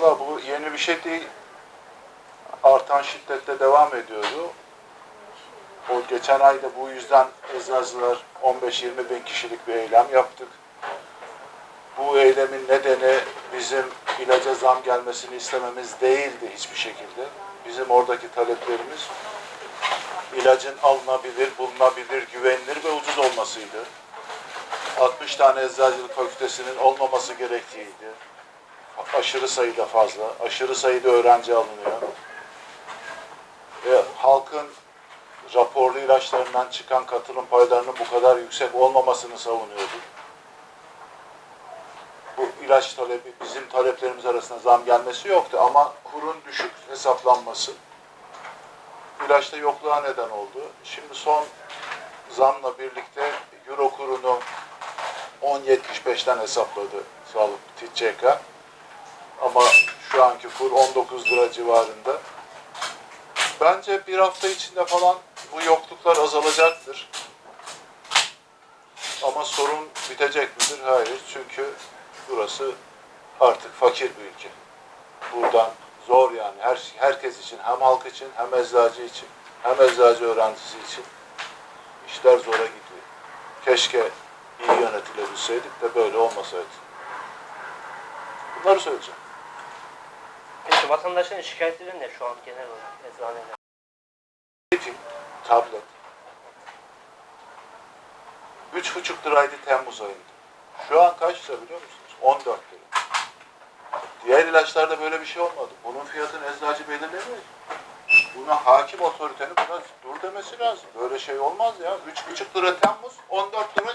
Valla bu yeni bir şey değil. Artan şiddetle devam ediyordu. O geçen ayda bu yüzden eczacılar 15-20 bin kişilik bir eylem yaptık. Bu eylemin nedeni bizim ilaca zam gelmesini istememiz değildi hiçbir şekilde. Bizim oradaki taleplerimiz ilacın alınabilir, bulunabilir, güvenilir ve ucuz olmasıydı. 60 tane eczacılık fakültesinin olmaması gerektiğiydi. Aşırı sayıda fazla, aşırı sayıda öğrenci alınıyor. Ve halkın raporlu ilaçlarından çıkan katılım paylarının bu kadar yüksek olmamasını savunuyorduk. Bu ilaç talebi bizim taleplerimiz arasında zam gelmesi yoktu ama kurun düşük hesaplanması ilaçta yokluğa neden oldu. Şimdi son zamla birlikte euro kurunu 10.75'ten hesapladı Sağlık TÇK. Ama şu anki kur 19 lira civarında. Bence bir hafta içinde falan bu yokluklar azalacaktır. Ama sorun bitecek midir? Hayır. Çünkü burası artık fakir bir ülke. Buradan zor yani her herkes için hem halk için hem eczacı için hem eczacı öğrencisi için işler zora gidiyor. Keşke iyi yönetilebilseydik de böyle olmasaydı. Bunları söyleyeceğim. Peki vatandaşın şikayetleri ne şu an genel olarak eczaneler? Eğitim, tablet. Üç buçuk liraydı Temmuz ayında. Şu an kaç lira biliyor musunuz? 14 lira. Diğer ilaçlarda böyle bir şey olmadı. Bunun fiyatını eczacı belirlemiyor. Buna hakim otoritenin buna dur demesi lazım. Böyle şey olmaz ya. Üç buçuk lira Temmuz, 14 lira